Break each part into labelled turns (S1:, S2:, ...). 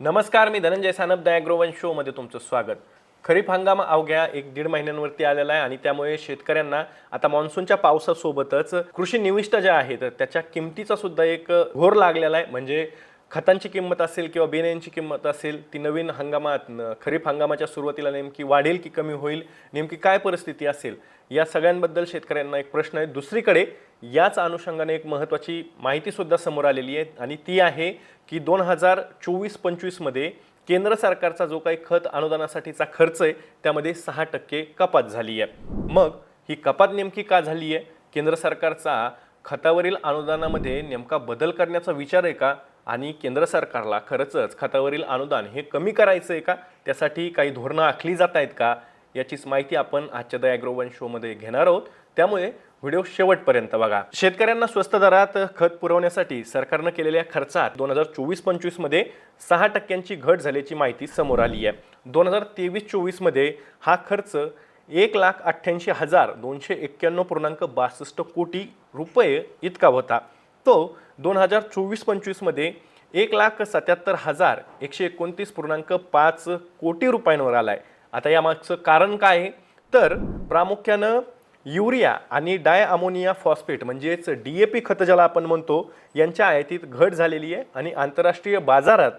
S1: नमस्कार मी धनंजय सानप द शोमध्ये तुमचं स्वागत. खरीप हंगाम अवघ्या एक दीड महिन्यांवरती आलेला आहे आणि त्यामुळे शेतकऱ्यांना आता मान्सूनच्या पावसासोबतच कृषी निविष्ट ज्या आहेत त्याच्या किमतीचा सुद्धा एक घोर लागलेला आहे. म्हणजे खतांची किंमत असेल किंवा बियाण्यांची किंमत असेल ती नवीन हंगामात खरीप हंगामाच्या सुरुवातीला नेमकी वाढेल की कमी होईल नेमकी काय परिस्थिती असेल या सगळ्यांबद्दल शेतकऱ्यांना एक प्रश्न आहे. दुसरीकडे याच अनुषंगाने एक महत्त्वाची माहितीसुद्धा समोर आलेली आहे आणि ती आहे की दोन हजार चोवीस पंचवीसमध्ये केंद्र सरकारचा जो काही खत अनुदानासाठीचा खर्च आहे त्यामध्ये सहा टक्के कपात झाली आहे. मग ही कपात नेमकी का झाली आहे? केंद्र सरकारचा खतावरील अनुदानामध्ये नेमका बदल करण्याचा विचार आहे का? आणि केंद्र सरकारला खरंचच खतावरील अनुदान हे कमी करायचं आहे का? त्यासाठी काही धोरणं आखली जात आहेत का? याचीच माहिती आपण आजच्या द ॲग्रोवन शोमध्ये घेणार आहोत. त्यामुळे व्हिडिओ शेवटपर्यंत बघा. शेतकऱ्यांना स्वस्त दरात खत पुरवण्यासाठी सरकारनं केलेल्या खर्चात दोन हजार चोवीस पंचवीसमध्ये सहा टक्क्यांची घट झाल्याची माहिती समोर आली आहे. दोन हजार तेवीस चोवीसमध्ये हा खर्च एक लाख अठ्ठ्याऐंशी हजार दोनशे एक्क्याण्णव पूर्णांक बासष्ट कोटी रुपये इतका होता. तो दोन हजार चोवीस पंचवीसमध्ये एक लाख सत्याहत्तर हजार एकशे एकोणतीस पूर्णांक पाच कोटी रुपयांवर आला आहे आता यामागचं कारण काय आहे? तर प्रामुख्यानं युरिया आणि डाय अमोनिया फॉस्फेट म्हणजेच डी ए पी खतं ज्याला आपण म्हणतो यांच्या आयातीत घट झालेली आहे आणि आंतरराष्ट्रीय बाजारात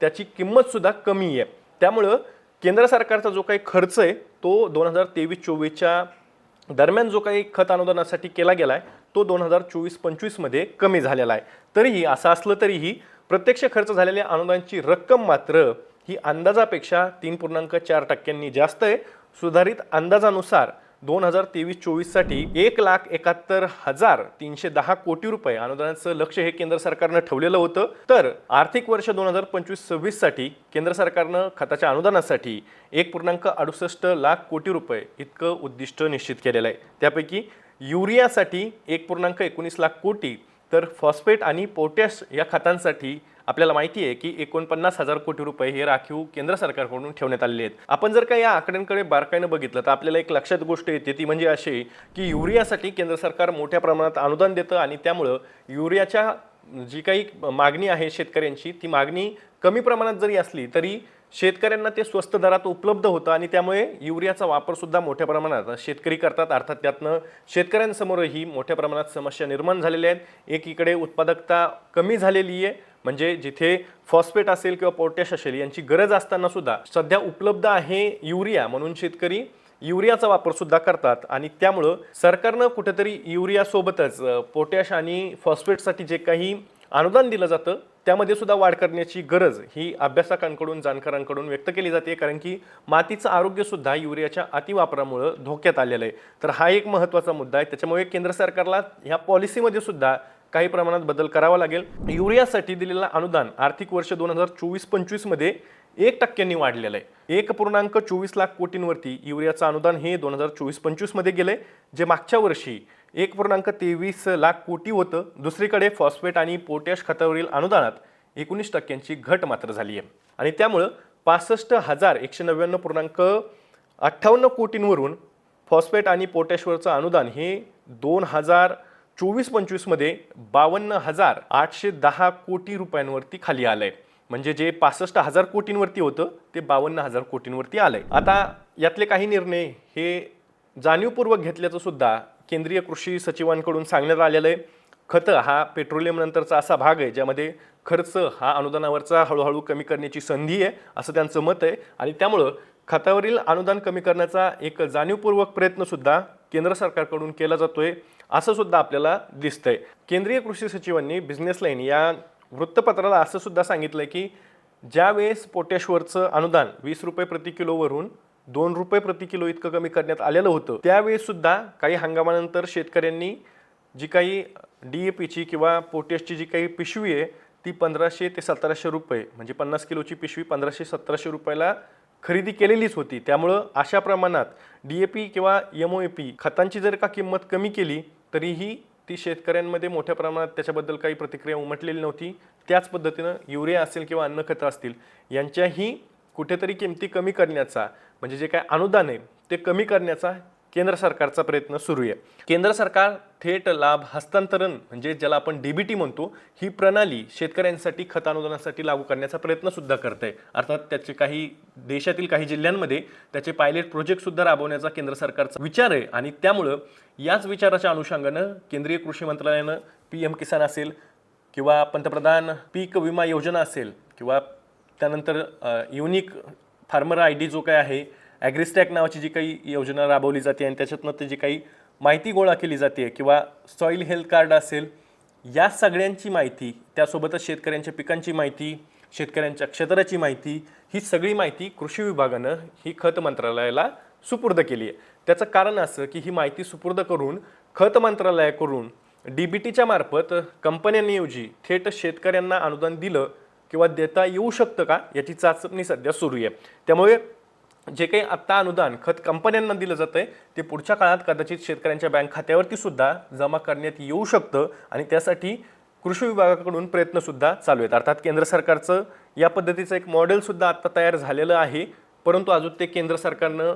S1: त्याची किंमतसुद्धा कमी आहे. त्यामुळं केंद्र सरकारचा जो काही खर्च आहे तो दोन हजार तेवीस चोवीसच्या दरम्यान जो काही खत अनुदानासाठी केला गेला आहे तो दोन हजार चोवीस पंचवीसमध्ये कमी झालेला आहे. तरीही असं असलं तरीही प्रत्यक्ष खर्च झालेल्या अनुदानाची रक्कम मात्र ही अंदाजापेक्षा तीन पूर्णांक चार टक्क्यांनी जास्त आहे. सुधारित अंदाजानुसार दोन हजार तेवीस चोवीससाठी एक लाख एकाहत्तर हजार तीनशे दहा कोटी रुपये अनुदानाचं लक्ष हे केंद्र सरकारनं ठेवलेलं होतं. तर आर्थिक वर्ष दोन हजार पंचवीस सव्वीससाठी केंद्र सरकारनं खताच्या अनुदानासाठी एक पूर्णांक अडुसष्ट लाख कोटी रुपये इतकं उद्दिष्ट निश्चित केलेलं आहे. त्यापैकी युरियासाठी एक पूर्णांक एकोणीस लाख कोटी तर फॉस्फेट आणि पोटॅश या खतांसाठी आपल्याला माहिती आहे की एकोणपन्नास हजार कोटी रुपये हे राखीव केंद्र सरकारकडून ठेवण्यात आलेले आहेत. आपण जर का या आकड्यांकडे बारकाईनं बघितलं तर आपल्याला एक लक्षात गोष्ट येते ती म्हणजे अशी की युरियासाठी केंद्र सरकार मोठ्या प्रमाणात अनुदान देतं आणि त्यामुळं युरियाच्या जी काही मागणी आहे शेतकऱ्यांची ती मागणी कमी प्रमाणात जरी असली तरी शेतकऱ्यांना ते स्वस्त दरात उपलब्ध होतं आणि त्यामुळे युरियाचा वापरसुद्धा मोठ्या प्रमाणात शेतकरी करतात. अर्थात त्यातनं शेतकऱ्यांसमोरही मोठ्या प्रमाणात समस्या निर्माण झालेल्या आहेत. एकीकडे उत्पादकता कमी झालेली आहे. म्हणजे जिथे फॉस्फेट असेल किंवा पोटॅश असेल यांची गरज असताना सुद्धा सध्या उपलब्ध आहे युरिया म्हणून शेतकरी युरियाचा वापरसुद्धा करतात. आणि त्यामुळं सरकारनं कुठेतरी युरियासोबतच पोटॅश आणि फॉस्फेटसाठी जे काही अनुदान दिलं जातं त्यामध्ये सुद्धा वाढ करण्याची गरज ही अभ्यासकांकडून जाणकारांकडून व्यक्त केली जाते. कारण की मातीचं आरोग्यसुद्धा युरियाच्या अतिवापरामुळं धोक्यात आलेलं आहे. तर हा एक महत्त्वाचा मुद्दा आहे. त्याच्यामुळे केंद्र सरकारला ह्या पॉलिसीमध्ये सुद्धा काही प्रमाणात बदल करावा लागेल. युरियासाठी दिलेलं अनुदान आर्थिक वर्ष दोन हजार चोवीस पंचवीसमध्ये एक टक्क्यांनी वाढलेलं आहे. एक पूर्णांक चोवीस लाख कोटींवरती युरियाचं अनुदान हे दोन हजार चोवीस पंचवीसमध्ये गेलंय. जे मागच्या वर्षी एक पूर्णांक तेवीस लाख कोटी होतं. दुसरीकडे फॉस्फेट आणि पोटॅश खतावरील अनुदानात एकोणीस टक्क्यांची घट मात्र झाली आहे. आणि त्यामुळं पासष्ट हजार एकशे नव्याण्णव पूर्णांक अठ्ठावन्न कोटींवरून फॉस्फेट आणि पोटॅशवरचं अनुदान हे दोन हजार चोवीस पंचवीसमध्ये बावन्न हजार आठशे दहा कोटी रुपयांवरती खाली आलं आहे म्हणजे जे पासष्ट हजार कोटींवरती होतं ते बावन्न हजार कोटींवरती आलं आहे आता यातले काही निर्णय हे जाणीवपूर्वक घेतल्याचं सुद्धा केंद्रीय कृषी सचिवांकडून सांगण्यात आलेलं आहे खतं हा पेट्रोलियम नंतरचा असा भाग आहे ज्यामध्ये खर्च हा अनुदानावरचा हळूहळू कमी करण्याची संधी आहे असं त्यांचं मत आहे. आणि त्यामुळं खतावरील अनुदान कमी करण्याचा एक जाणीवपूर्वक प्रयत्नसुद्धा केंद्र सरकारकडून केला जातोय असं सुद्धा आपल्याला दिसतंय. केंद्रीय कृषी सचिवांनी बिझनेस लाईन या वृत्तपत्राला असं सुद्धा आहे की ज्यावेळेस पोटॅशवरचं अनुदान वीस रुपये प्रति किलोवरून दोन रुपये प्रति किलो इतकं कमी करण्यात आलेलं होतं. त्यावेळेस सुद्धा काही हंगामानंतर शेतकऱ्यांनी जी काही डी ए पीची किंवा पोटॅशची जी काही पिशवी आहे ती पंधराशे ते सतराशे रुपये म्हणजे पन्नास किलोची पिशवी पंधराशे सतराशे रुपयाला खरेदी केलेलीच होती. त्यामुळं अशा प्रमाणात डी ए पी किंवा एम ओ ए पी खतांची जर का किंमत कमी केली तरीही ती शेतकऱ्यांमध्ये मोठ्या प्रमाणात त्याच्याबद्दल काही प्रतिक्रिया उमटलेली नव्हती. त्याच पद्धतीनं युरिया असेल किंवा अन्नखतं असतील यांच्याही कुठेतरी किमती कमी करण्याचा म्हणजे जे काय अनुदान आहे ते कमी करण्याचा केंद्र सरकारचा प्रयत्न सुरू आहे. केंद्र सरकार थेट लाभ हस्तांतरण म्हणजे ज्याला आपण डीबीटी म्हणतो ही प्रणाली शेतकऱ्यांसाठी खत अनुदानासाठी लागू करण्याचा प्रयत्न सुद्धा करत आहे अर्थात त्याचे काही देशातील काही जिल्ह्यांमध्ये त्याचे पायलट प्रोजेक्ट सुद्धा राबवण्याचा केंद्र सरकारचा विचार आहे. आणि त्यामुळं याच विचाराच्या अनुषंगानं केंद्रीय कृषी मंत्रालयानं पी एम किसान असेल किंवा पंतप्रधान पीक विमा योजना असेल किंवा त्यानंतर युनिक फार्मर आय डी जो काय आहे ॲग्रिस्टॅक नावाची जी काही योजना राबवली जाते आणि त्याच्यातनं ते जी काही माहिती गोळा केली जाते किंवा सॉईल हेल्थ कार्ड असेल या सगळ्यांची माहिती त्यासोबतच शेतकऱ्यांच्या पिकांची माहिती शेतकऱ्यांच्या क्षेत्राची माहिती ही सगळी माहिती कृषी विभागानं ही खत मंत्रालयाला सुपूर्द केली आहे. त्याचं कारण असं की ही माहिती सुपूर्द करून खत मंत्रालयाकडून डी बी टीच्या मार्फत कंपन्यांऐवजी थेट शेतकऱ्यांना अनुदान दिलं किंवा देता येऊ शकतं का याची चाचणी सध्या सुरू आहे. त्यामुळे जे काही आत्ता अनुदान खत कंपन्यांना दिलं जातं आहे ते पुढच्या काळात कदाचित शेतकऱ्यांच्या बँक खात्यावरती सुद्धा जमा करण्यात येऊ शकतं आणि त्यासाठी कृषी विभागाकडून प्रयत्नसुद्धा चालू आहेत. अर्थात केंद्र सरकारचं या पद्धतीचं एक मॉडेलसुद्धा आत्ता तयार झालेलं आहे. परंतु अजून ते केंद्र सरकारनं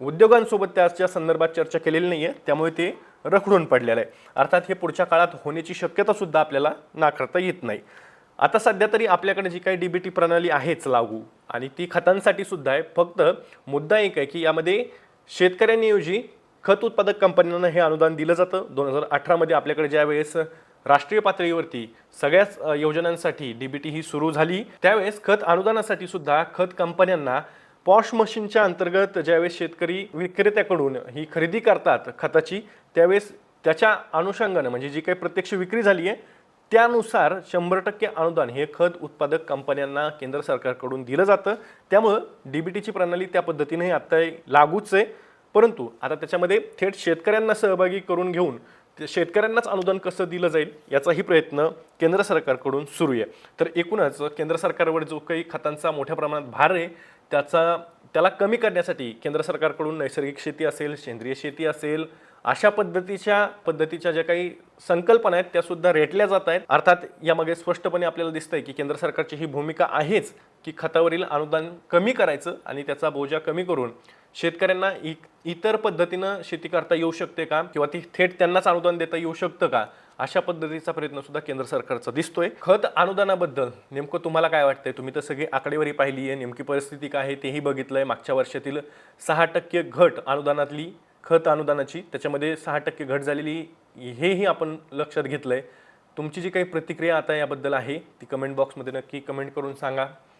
S1: उद्योगांसोबत त्याच्या संदर्भात चर्चा केलेली नाही आहे त्यामुळे ते रखडून पडलेलं आहे. अर्थात हे पुढच्या काळात होण्याची शक्यतासुद्धा आपल्याला नाकारता येत नाही. आता सध्या तरी आपल्याकडे जी काही डी बी टी प्रणाली आहेच लागू. आणि ती खतांसाठी सुद्धा आहे. फक्त मुद्दा एक आहे की यामध्ये शेतकऱ्यांऐवजी खत उत्पादक कंपन्यांना हे अनुदान दिलं जातं. दोन हजार अठरामध्ये आपल्याकडे ज्या वेळेस राष्ट्रीय पातळीवरती सगळ्याच योजनांसाठी डी बी टी ही सुरू झाली त्यावेळेस खत अनुदानासाठी सुद्धा खत कंपन्यांना पॉश मशीनच्या अंतर्गत ज्यावेळेस शेतकरी विक्रेत्याकडून ही खरेदी करतात खताची त्यावेळेस त्याच्या अनुषंगानं म्हणजे जी काही प्रत्यक्ष विक्री झाली आहे त्यानुसार शंभर टक्के अनुदान हे खत उत्पादक कंपन्यांना केंद्र सरकारकडून दिलं जातं. त्यामुळं डी बी टीची प्रणाली त्या पद्धतीनेही आता लागूच आहे. परंतु आता त्याच्यामध्ये थेट शेतकऱ्यांना सहभागी करून घेऊन ते शेतकऱ्यांनाच अनुदान कसं दिलं जाईल याचाही प्रयत्न केंद्र सरकारकडून सुरू आहे. तर एकूणच केंद्र सरकारवर जो काही खतांचा मोठ्या प्रमाणात भार आहे त्याचा त्याला कमी करण्यासाठी केंद्र सरकारकडून नैसर्गिक शेती असेल सेंद्रिय शेती असेल अशा पद्धतीच्या पद्धतीच्या ज्या काही संकल्पना आहेत त्या सुद्धा रेटल्या जात आहेत. अर्थात यामागे स्पष्टपणे आपल्याला दिसतंय की केंद्र सरकारची ही भूमिका आहेच की खतावरील अनुदान कमी करायचं आणि त्याचा बोजा कमी करून शेतकऱ्यांना इ इतर पद्धतीनं शेती करता येऊ शकते का? किंवा ती थेट त्यांनाच अनुदान देता येऊ शकतं का? अशा पद्धतीचा प्रयत्न सुद्धा केंद्र सरकारचा दिसतोय. खत अनुदानाबद्दल नेमकं तुम्हाला काय वाटतंय? तुम्ही तर सगळी आकडेवारी पाहिली आहे. नेमकी परिस्थिती काय आहे तेही बघितलंय. मागच्या वर्षातील सहा टक्के घट अनुदानातली खत अनुदानाची त्याच्यामध्ये सहा टक्के घट झालेली हेही आपण लक्षात घेतलंय. तुमची जी काही प्रतिक्रिया आता याबद्दल आहे ती कमेंट बॉक्समध्ये नक्की कमेंट करून सांगा.